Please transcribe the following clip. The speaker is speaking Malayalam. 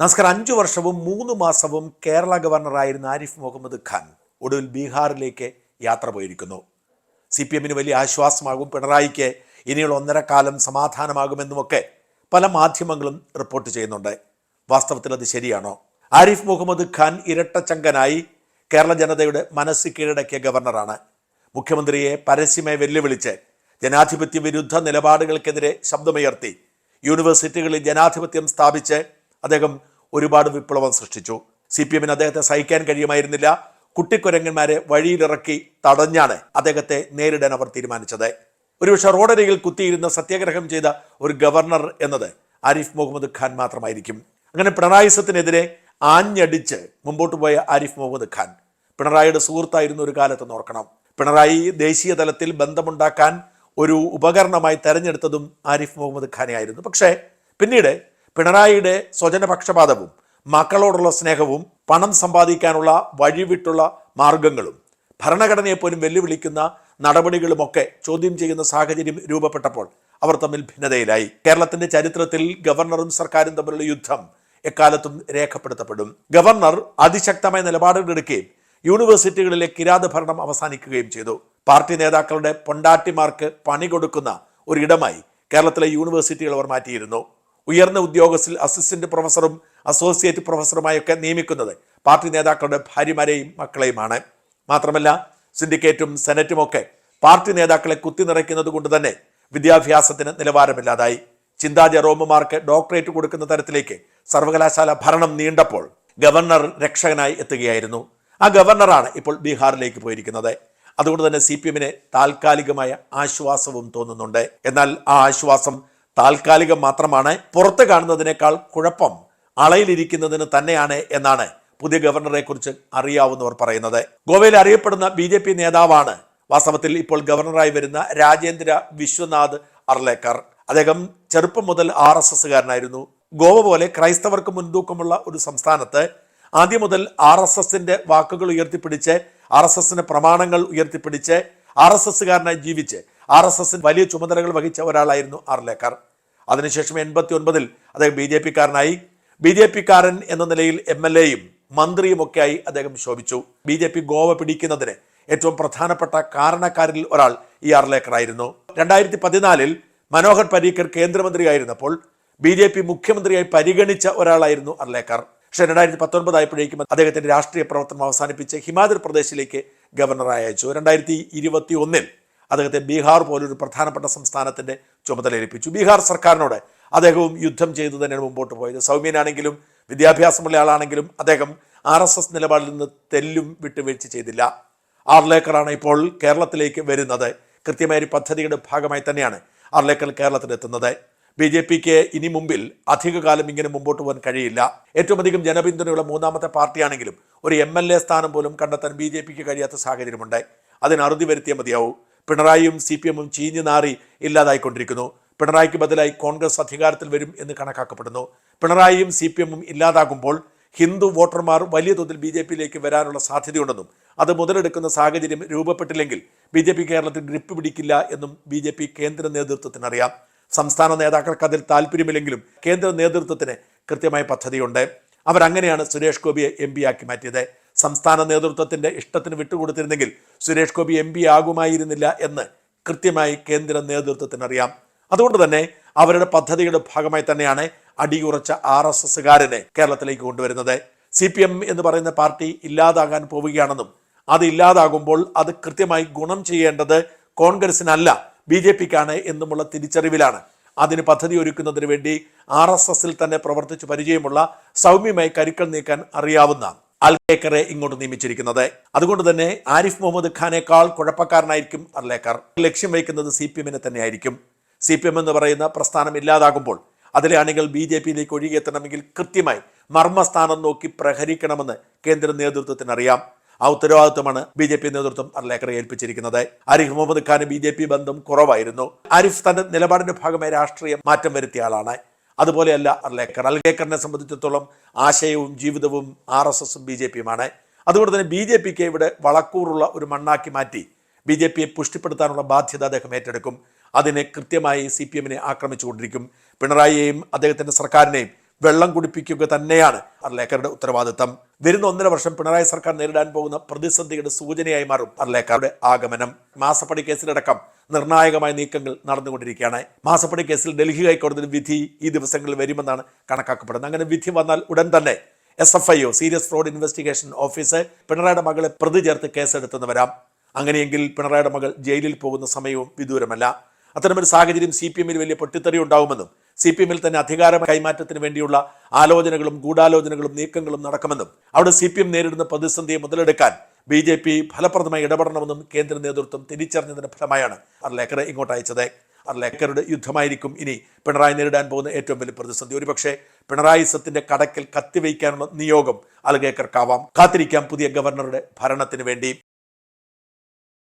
നമസ്കാരം. അഞ്ചു വർഷവും മൂന്ന് മാസവും കേരള ഗവർണറായിരുന്ന ആരിഫ് മുഹമ്മദ് ഖാൻ ഒടുവിൽ ബീഹാറിലേക്ക് യാത്ര പോയിരിക്കുന്നു. സി പി എമ്മിന് വലിയ ആശ്വാസമാകും പിണറായിക്ക്. ഇനിയുള്ള ഒന്നര കാലം സമാധാനമാകുമെന്നുമൊക്കെ പല മാധ്യമങ്ങളും റിപ്പോർട്ട് ചെയ്യുന്നുണ്ട്. വാസ്തവത്തിൽ അത് ശരിയാണോ? ആരിഫ് മുഹമ്മദ് ഖാൻ ഇരട്ടച്ചങ്കനായി കേരള ജനതയുടെ മനസ്സ് കീഴടക്കിയ ഗവർണറാണ്. മുഖ്യമന്ത്രിയെ പരസ്യമായി വെല്ലുവിളിച്ച് ജനാധിപത്യ വിരുദ്ധ നിലപാടുകൾക്കെതിരെ ശബ്ദമുയർത്തി യൂണിവേഴ്സിറ്റികളിൽ ജനാധിപത്യം സ്ഥാപിച്ച് അദ്ദേഹം ഒരുപാട് വിപ്ലവം സൃഷ്ടിച്ചു. സി പി എമ്മിന് അദ്ദേഹത്തെ സഹിക്കാൻ കഴിയുമായിരുന്നില്ല. കുട്ടിക്കുരങ്ങന്മാരെ വഴിയിലിറക്കി തടഞ്ഞാണ് അദ്ദേഹത്തെ നേരിടാൻ അവർ തീരുമാനിച്ചത്. ഒരുപക്ഷെ റോഡരികിൽ കുത്തിയിരുന്ന് സത്യാഗ്രഹം ചെയ്ത ഒരു ഗവർണർ എന്നത് ആരിഫ് മുഹമ്മദ് ഖാൻ മാത്രമായിരിക്കും. അങ്ങനെ പിണറായിസത്തിനെതിരെ ആഞ്ഞടിച്ച് മുമ്പോട്ട് പോയ ആരിഫ് മുഹമ്മദ് ഖാൻ. പിണറായിയുടെ സുഹൃത്തായിരുന്നു ഒരു കാലത്ത് ഓർക്കണം. പിണറായി ദേശീയ തലത്തിൽ ബന്ധമുണ്ടാക്കാൻ ഒരു ഉപകരണമായി തെരഞ്ഞെടുത്തതും ആരിഫ് മുഹമ്മദ് ഖാനെ ആയിരുന്നു പക്ഷേ പിന്നീട് പിണറായിയുടെ സ്വജനപക്ഷപാതവും മക്കളോടുള്ള സ്നേഹവും പണം സമ്പാദിക്കാനുള്ള വഴിവിട്ടുള്ള മാർഗങ്ങളും ഭരണഘടനയെ പോലും വെല്ലുവിളിക്കുന്ന നടപടികളുമൊക്കെ ചോദ്യം ചെയ്യുന്ന സാഹചര്യം രൂപപ്പെട്ടപ്പോൾ അവർ തമ്മിൽ ഭിന്നതയിലായി. കേരളത്തിന്റെ ചരിത്രത്തിൽ ഗവർണറും സർക്കാരും തമ്മിലുള്ള യുദ്ധം എക്കാലത്തും രേഖപ്പെടുത്തപ്പെടും. ഗവർണർ അതിശക്തമായ നിലപാടുകൾ എടുക്കുകയും യൂണിവേഴ്സിറ്റികളിലെ കിരാത ഭരണം അവസാനിക്കുകയും ചെയ്തു. പാർട്ടി നേതാക്കളുടെ പൊണ്ടാട്ടിമാർക്ക് പണി കൊടുക്കുന്ന ഒരിടമായി കേരളത്തിലെ യൂണിവേഴ്സിറ്റികൾ അവർ മാറ്റിയിരുന്നു. ഉയർന്ന ഉദ്യോഗസ്ഥരിൽ അസിസ്റ്റന്റ് പ്രൊഫസറും അസോസിയേറ്റ് പ്രൊഫസറുമായൊക്കെ നിയമിക്കുന്നത് പാർട്ടി നേതാക്കളുടെ ഭാര്യമാരെയും മക്കളെയുമാണ്. മാത്രമല്ല സിൻഡിക്കേറ്റും സെനറ്റും ഒക്കെ പാർട്ടി നേതാക്കളെ കുത്തി നിറയ്ക്കുന്നത് കൊണ്ട് തന്നെ വിദ്യാഭ്യാസത്തിന് നിലവാരമില്ലാതായി. ചിന്താ ജെറോമുമാർക്ക് ഡോക്ടറേറ്റ് കൊടുക്കുന്ന തരത്തിലേക്ക് സർവകലാശാല ഭരണം നീണ്ടപ്പോൾ ഗവർണർ രക്ഷകനായി എത്തുകയായിരുന്നു. ആ ഗവർണറാണ് ഇപ്പോൾ ബീഹാറിലേക്ക് പോയിരിക്കുന്നത്. അതുകൊണ്ട് തന്നെ സി പി എമ്മിന് താൽക്കാലികമായ ആശ്വാസവും തോന്നുന്നുണ്ട്. എന്നാൽ ആ ആശ്വാസം താൽക്കാലികം മാത്രമാണ് പുറത്ത് കാണുന്നതിനേക്കാൾ കുഴപ്പം അളയിലിരിക്കുന്നതിന് തന്നെയാണ് എന്നാണ് പുതിയ ഗവർണറെ കുറിച്ച് അറിയാവുന്നവർ പറയുന്നത്. ഗോവയിൽ അറിയപ്പെടുന്ന ബി ജെ പി നേതാവാണ് വാസ്തവത്തിൽ ഇപ്പോൾ ഗവർണറായി വരുന്ന രാജേന്ദ്ര വിശ്വനാഥ് അർലേക്കർ. അദ്ദേഹം ചെറുപ്പം മുതൽ ആർ എസ് എസ്സുകാരനായിരുന്നു. ഗോവ പോലെ ക്രൈസ്തവർക്ക് മുൻതൂക്കമുള്ള ഒരു സംസ്ഥാനത്ത് ആദ്യം മുതൽ ആർ എസ് എസിന്റെ വാക്കുകൾ ഉയർത്തിപ്പിടിച്ച് ആർ എസ് എസിന്റെ പ്രമാണങ്ങൾ ഉയർത്തിപ്പിടിച്ച് ആർ എസ് എസ്സുകാരനായി ജീവിച്ച് ആർ എസ് എസിന് വലിയ ചുമതലകൾ വഹിച്ച ഒരാളായിരുന്നു ആർലേക്കർ. അതിനുശേഷം എൺപത്തി ഒൻപതിൽ അദ്ദേഹം ബി ജെ പിക്കാരനായി. ബി ജെ പിക്കാരൻ എന്ന നിലയിൽ എം എൽ എയും മന്ത്രിയും ഒക്കെയായി അദ്ദേഹം ശോഭിച്ചു. ബി ജെ പി ഗോവ പിടിക്കുന്നതിന് ഏറ്റവും പ്രധാനപ്പെട്ട കാരണക്കാരിൽ ഒരാൾ ഈ ആർലേക്കർ ആയിരുന്നു രണ്ടായിരത്തി പതിനാലിൽ മനോഹർ പരീക്കർ കേന്ദ്രമന്ത്രിയായിരുന്നപ്പോൾ ബി ജെ പി മുഖ്യമന്ത്രിയായി പരിഗണിച്ച ഒരാളായിരുന്നു അർലേക്കർ പക്ഷേ രണ്ടായിരത്തി പത്തൊൻപതായപ്പോഴേക്കും അദ്ദേഹത്തിന്റെ രാഷ്ട്രീയ പ്രവർത്തനം അവസാനിപ്പിച്ച് ഹിമാചൽ പ്രദേശിലേക്ക് ഗവർണറായി അയച്ചു. രണ്ടായിരത്തി ഇരുപത്തി ഒന്നിൽ അദ്ദേഹത്തെ ബീഹാർ പോലൊരു പ്രധാനപ്പെട്ട സംസ്ഥാനത്തിന്റെ ചുമതല ഏൽപ്പിച്ചു. ബീഹാർ സർക്കാരിനോട് അദ്ദേഹവും യുദ്ധം ചെയ്തു തന്നെയാണ് മുമ്പോട്ട് പോയത്. സൗമ്യനാണെങ്കിലും വിദ്യാഭ്യാസമുള്ള ആളാണെങ്കിലും അദ്ദേഹം ആർ എസ് എസ് നിലപാടിൽ നിന്ന് തെല്ലും വിട്ടുവീഴ്ച ചെയ്തില്ല. ആർലേക്കറാണ് ഇപ്പോൾ കേരളത്തിലേക്ക് വരുന്നത്. കൃത്യമായ ഒരു പദ്ധതിയുടെ ഭാഗമായി തന്നെയാണ് ആർലേക്കർ കേരളത്തിലെത്തുന്നത്. ബി ജെ പിക്ക് ഇനി മുമ്പിൽ അധികകാലം ഇങ്ങനെ മുമ്പോട്ട് പോകാൻ കഴിയില്ല. ഏറ്റവും അധികം ജനപിന്തുണയുള്ള മൂന്നാമത്തെ പാർട്ടിയാണെങ്കിലും ഒരു എം എൽ എ സ്ഥാനം പോലും കണ്ടെത്താൻ ബി ജെ പിക്ക് കഴിയാത്ത സാഹചര്യമുണ്ട്. അതിന് അറുതി വരുത്തിയേ മതിയാവും. പിണറായിയും സി പി എമ്മും ചീഞ്ഞു നാറി ഇല്ലാതായിക്കൊണ്ടിരിക്കുന്നു. പിണറായിക്ക് ബദലായി കോൺഗ്രസ് അധികാരത്തിൽ വരും എന്ന് കണക്കാക്കപ്പെടുന്നു. പിണറായിയും സി പി എമ്മും ഇല്ലാതാകുമ്പോൾ ഹിന്ദു വോട്ടർമാർ വലിയ തോതിൽ ബി ജെ പിയിലേക്ക് വരാനുള്ള സാധ്യതയുണ്ടെന്നും അത് മുതലെടുക്കുന്ന സാഹചര്യം രൂപപ്പെട്ടില്ലെങ്കിൽ ബി ജെ പി കേരളത്തിൽ ഗ്രിപ്പ് പിടിക്കില്ല എന്നും ബി ജെ പി കേന്ദ്ര നേതൃത്വത്തിനറിയാം. സംസ്ഥാന നേതാക്കൾക്ക് അതിൽ താല്പര്യമില്ലെങ്കിലും കേന്ദ്ര നേതൃത്വത്തിന് കൃത്യമായ പദ്ധതിയുണ്ട്. അവരങ്ങനെയാണ് സുരേഷ് ഗോപിയെ എം പി ആക്കി മാറ്റിയത്. സംസ്ഥാന നേതൃത്വത്തിന്റെ ഇഷ്ടത്തിന് വിട്ടുകൊടുത്തിരുന്നെങ്കിൽ സുരേഷ് ഗോപി എം പി ആകുമായിരുന്നില്ല എന്ന് കൃത്യമായി കേന്ദ്ര നേതൃത്വത്തിന് അറിയാം അതുകൊണ്ട് തന്നെ അവരുടെ പദ്ധതിയുടെ ഭാഗമായി തന്നെയാണ് അടിയുറച്ച ആർ എസ് എസ്സുകാരനെ കേരളത്തിലേക്ക് കൊണ്ടുവരുന്നത്. സി പി എം എന്ന് പറയുന്ന പാർട്ടി ഇല്ലാതാകാൻ പോവുകയാണെന്നും അത് ഇല്ലാതാകുമ്പോൾ അത് കൃത്യമായി ഗുണം ചെയ്യേണ്ടത് കോൺഗ്രസിനല്ല ബി ജെ പിക്കാണ് എന്നുമുള്ള തിരിച്ചറിവിലാണ്. അതിന് പദ്ധതി ഒരുക്കുന്നതിന് വേണ്ടി ആർ എസ് എസിൽ തന്നെ പ്രവർത്തിച്ച് പരിചയമുള്ള സൗമ്യമായി കരുക്കൾ നീക്കാൻ അറിയാവുന്ന അൽലേക്കറെ ഇങ്ങോട്ട് നിയമിച്ചിരിക്കുന്നത്. അതുകൊണ്ട് തന്നെ ആരിഫ് മുഹമ്മദ് ഖാനേക്കാൾ കുഴപ്പക്കാരനായിരിക്കും അർലേക്കർ ലക്ഷ്യം വയ്ക്കുന്നത് സി പി എമ്മിനെ തന്നെയായിരിക്കും. സി പി എം എന്ന് പറയുന്ന പ്രസ്ഥാനം ഇല്ലാതാകുമ്പോൾ അതിലെ അണികൾ ബി ജെ പിയിലേക്ക് ഒഴുകിയെത്തണമെങ്കിൽ കൃത്യമായി മർമ്മസ്ഥാനം നോക്കി പ്രഹരിക്കണമെന്ന് കേന്ദ്ര നേതൃത്വത്തിന് അറിയാം. ആ ഉത്തരവാദിത്വമാണ് ബി ജെ പി നേതൃത്വം അർലേക്കറെ ഏൽപ്പിച്ചിരിക്കുന്നത്. ആരിഫ് മുഹമ്മദ് ഖാന് ബി ജെ പി ബന്ധം കുറവായിരുന്നു. ആരിഫ് തന്റെ നിലപാടിന്റെ ഭാഗമായി രാഷ്ട്രീയ മാറ്റം വരുത്തിയ ആളാണ്. അതുപോലെയല്ല അർലേക്കർ അൽലേക്കറിനെ സംബന്ധിച്ചിടത്തോളം ആശയവും ജീവിതവും ആർ എസ് എസും ബി ജെ പിയുമാണ്. അതുകൊണ്ട് തന്നെ ബി ജെ പിക്ക് ഇവിടെ വളക്കൂറുള്ള ഒരു മണ്ണാക്കി മാറ്റി ബി ജെ പിയെ പുഷ്ടിപ്പെടുത്താനുള്ള ബാധ്യത അദ്ദേഹം ഏറ്റെടുക്കും. അതിനെ കൃത്യമായി സി പി എമ്മിനെ ആക്രമിച്ചുകൊണ്ടിരിക്കും. പിണറായിയെയും അദ്ദേഹത്തിന്റെ സർക്കാരിനെയും വെള്ളം കുടിപ്പിക്കുക തന്നെയാണ്. അർലേക്കറുടെ ഉത്തരവാദിത്തം. വരുന്ന ഒന്നര വർഷം പിണറായി സർക്കാർ നേരിടാൻ പോകുന്ന പ്രതിസന്ധിയുടെ സൂചനയായി മാറും അർലേക്കറുടെ ആഗമനം. മാസപ്പടി കേസിലടക്കം നിർണായകമായ നീക്കങ്ങൾ നടന്നുകൊണ്ടിരിക്കുകയാണ്. മാസപ്പടി കേസിൽ ഡൽഹി ഹൈക്കോടതിയുടെ വിധി ഈ ദിവസങ്ങളിൽ വരുമെന്നാണ് കണക്കാക്കപ്പെടുന്നത്. അങ്ങനെ വിധി വന്നാൽ ഉടൻ തന്നെ S F I O serious fraud investigation office പിണറായിയുടെ മകളെ പ്രതി ചേർത്ത് കേസെടുത്തെന്ന് വരാം. അങ്ങനെയെങ്കിൽ പിണറായിയുടെ മകൾ ജയിലിൽ പോകുന്ന സമയവും വിദൂരമല്ല. അത്തരമൊരു സാഹചര്യം സി പി എമ്മിൽ വലിയ പൊട്ടിത്തെറി ഉണ്ടാവുമെന്നും സി പി എമ്മിൽ തന്നെ അധികാര കൈമാറ്റത്തിന് വേണ്ടിയുള്ള ആലോചനകളും ഗൂഢാലോചനകളും നീക്കങ്ങളും നടക്കുമെന്നും അവിടെ സി പി എം നേരിടുന്ന പ്രതിസന്ധിയെ മുതലെടുക്കാൻ ബി ജെ പി ഫലപ്രദമായി ഇടപെടണമെന്നും കേന്ദ്ര നേതൃത്വം തിരിച്ചറിഞ്ഞതിന്റെ ഫലമായാണ് അർലേക്കറെ ഇങ്ങോട്ട് അയച്ചത്. അർലേക്കറുടെ യുദ്ധമായിരിക്കും ഇനി പിണറായി നേരിടാൻ പോകുന്ന ഏറ്റവും വലിയ പ്രതിസന്ധി. ഒരുപക്ഷെ പിണറായി സത്തിന്റെ കടക്കിൽ കത്തിവയ്ക്കാനുള്ള നിയോഗം അൽഗേക്കർക്കാവാം കാത്തിരിക്കാം പുതിയ ഗവർണറുടെ ഭരണത്തിന് വേണ്ടി.